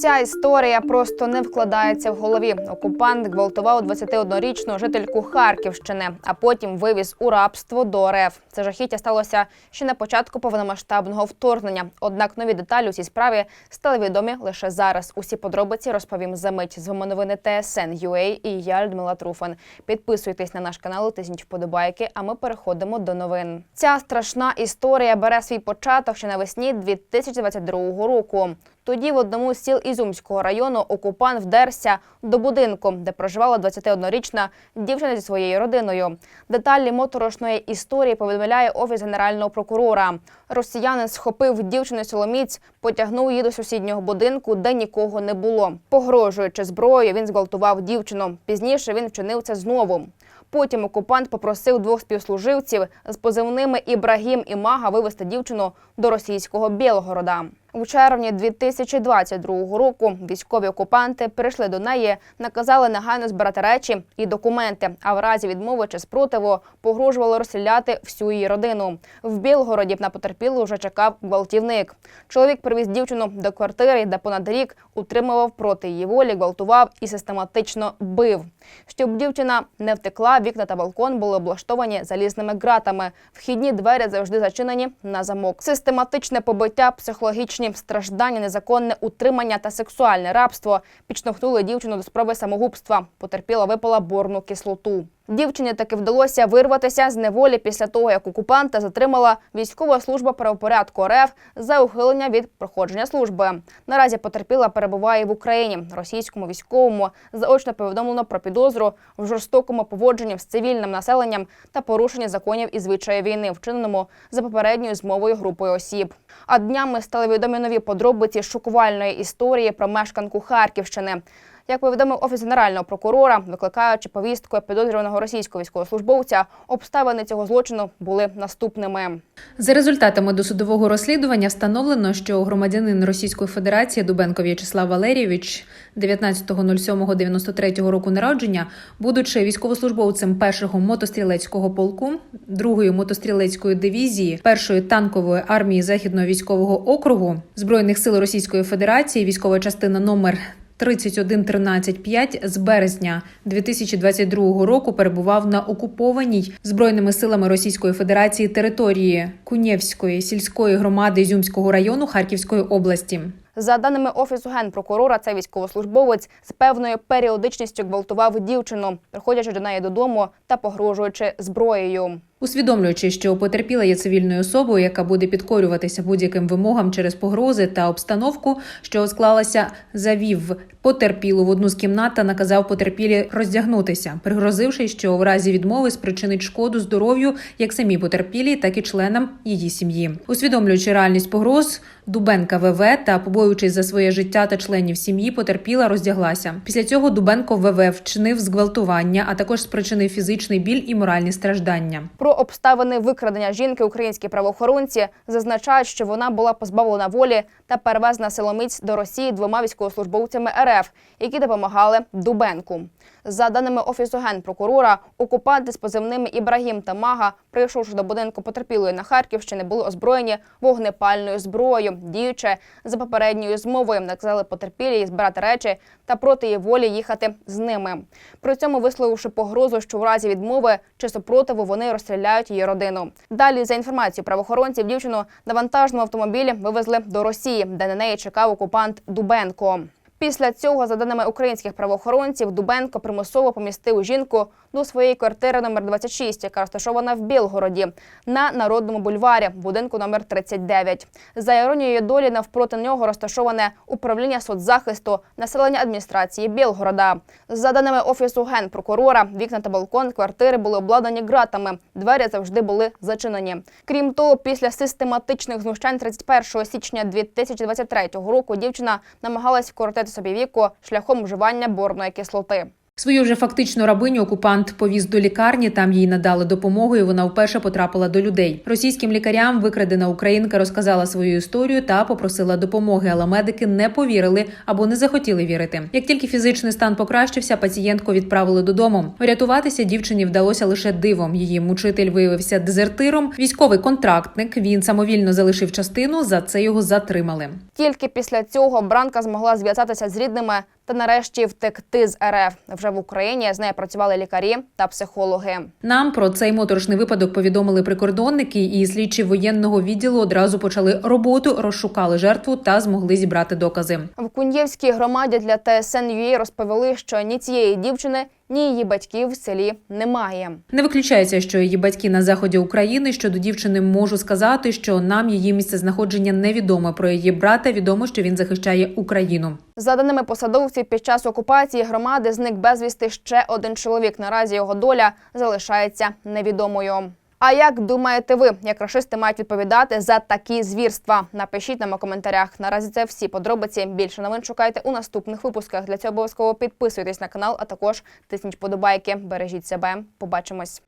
Ця історія просто не вкладається в голові. Окупант гвалтував 21-річну жительку Харківщини, а потім вивіз у рабство до РФ. Це жахіття сталося ще на початку повномасштабного вторгнення. Однак нові деталі у цій справі стали відомі лише зараз. Усі подробиці розповім за мить. З вами новини ТСН UA і я Людмила Труфан. Підписуйтесь на наш канал, тисніть вподобайки. А ми переходимо до новин. Ця страшна історія бере свій початок ще навесні 2022 року. Тоді в одному з сіл Ізюмського району окупант вдерся до будинку, де проживала 21-річна дівчина зі своєю родиною. Деталі моторошної історії повідомляє офіс генерального прокурора. Росіянин схопив дівчину силоміць, потягнув її до сусіднього будинку, де нікого не було. Погрожуючи зброєю, він зґвалтував дівчину. Пізніше він вчинив це знову. Потім окупант попросив двох співслуживців з позивними Ібрагім і Мага вивезти дівчину до російського Білгорода. У червні 2022 року військові окупанти прийшли до неї, наказали негайно збирати речі і документи. А в разі відмови чи спротиву погрожували розстріляти всю її родину. В Білгороді на потерпілу вже чекав гвалтівник. Чоловік привіз дівчину до квартири, де понад рік утримував проти її волі, гвалтував і систематично бив. Щоб дівчина не втекла, вікна та балкон були облаштовані залізними ґратами. Вхідні двері завжди зачинені на замок. Систематичне побиття, психологічні страждання, незаконне утримання та сексуальне рабство підштовхнули дівчину до спроби самогубства. Потерпіла випала борну кислоту. Дівчині таки вдалося вирватися з неволі після того, як окупанта затримала військова служба правопорядку РФ за ухилення від проходження служби. Наразі потерпіла перебуває в Україні. Російському військовому заочно повідомлено про підозру в жорстокому поводженні з цивільним населенням та порушенні законів і звичаї війни, вчиненому за попередньою змовою групою осіб. А днями стали відомі нові подробиці шокувальної історії про мешканку Харківщини. Як повідомив офіс генерального прокурора, викликаючи повістку підозрюваного російського військовослужбовця, обставини цього злочину були наступними. За результатами досудового розслідування встановлено, що громадянин Російської Федерації Дубенко В'ячеслав Валерійович 19.07.93 року народження, будучи військовослужбовцем першого мотострілецького полку, другої мотострілецької дивізії, першої танкової армії Західного військового округу збройних сил Російської Федерації, військова частина номер 31135 з березня 2022 року перебував на окупованій збройними силами Російської Федерації території Кунєвської сільської громади Ізюмського району Харківської області. За даними офісу генпрокурора, цей військовослужбовець з певною періодичністю гвалтував дівчину, приходячи до неї додому та погрожуючи зброєю. Усвідомлюючи, що потерпіла є цивільною особою, яка буде підкорюватися будь-яким вимогам через погрози та обстановку, що склалася, завів потерпілу в одну з кімнат та наказав потерпілі роздягнутися, пригрозивши, що в разі відмови спричинить шкоду здоров'ю як самій потерпілій, так і членам її сім'ї. Усвідомлюючи реальність погроз, Дубенка ВВ та побоюючись за своє життя та членів сім'ї, потерпіла роздяглася. Після цього Дубенко ВВ вчинив зґвалтування, а також спричинив фізичний біль і моральні страждання. Про обставини викрадення жінки українські правоохоронці зазначають, що вона була позбавлена волі та перевезена силоміць до Росії двома військовослужбовцями РФ, які допомагали Дубенку. За даними офісу генпрокурора, окупанти з позивними Ібрагім та Мага, прийшовши до будинку потерпілої на Харківщині, були озброєні вогнепальною зброєю, діючи за попередньою змовою, наказали потерпілі збирати речі та проти її волі їхати з ними. При цьому висловивши погрозу, що в разі відмови чи супротиву вони розстріляють її родину. Далі, за інформацією правоохоронців, дівчину на вантажному автомобілі вивезли до Росії, де на неї чекав окупант Дубенко. Після цього, за даними українських правоохоронців, Дубенко примусово помістив жінку до своєї квартири номер 26, яка розташована в Білгороді, на народному бульварі, будинку номер 39. За іронією долі, навпроти нього розташоване управління соцзахисту населення адміністрації Білгорода. За даними офісу генпрокурора, вікна та балкон квартири були обладнані ґратами. Двері завжди були зачинені. Крім того, після систематичних знущань 31 січня 2023 року дівчина намагалась вкоротити собі віку шляхом вживання борної кислоти. Свою вже фактичну рабиню окупант повіз до лікарні. Там їй надали допомогу, і вона вперше потрапила до людей. Російським лікарям викрадена українка розказала свою історію та попросила допомоги, але медики не повірили або не захотіли вірити. Як тільки фізичний стан покращився, пацієнтку відправили додому. Врятуватися дівчині вдалося лише дивом. Її мучитель виявився дезертиром. Військовий контрактник. Він самовільно залишив частину. За це його затримали. Тільки після цього Бранка змогла зв'язатися з рідними та нарешті втекти з РФ. Вже в Україні з нею працювали лікарі та психологи. Нам про цей моторошний випадок повідомили прикордонники, і слідчі воєнного відділу одразу почали роботу, розшукали жертву та змогли зібрати докази. В Кун'євській громаді для ТСН.UA розповіли, що ні цієї дівчини, ні її батьків в селі немає. Не виключається, що її батьки на заході України щодо дівчини можу сказати, що нам її місцезнаходження невідомо. Про її брата відомо, що він захищає Україну. За даними посадовців, під час окупації громади зник безвісти ще один чоловік. Наразі його доля залишається невідомою. А як думаєте ви, як рашисти мають відповідати за такі звірства? Напишіть нам у коментарях. Наразі це всі подробиці. Більше новин шукайте у наступних випусках. Для цього обов'язково підписуйтесь на канал, а також тисніть подобайки. Бережіть себе. Побачимось.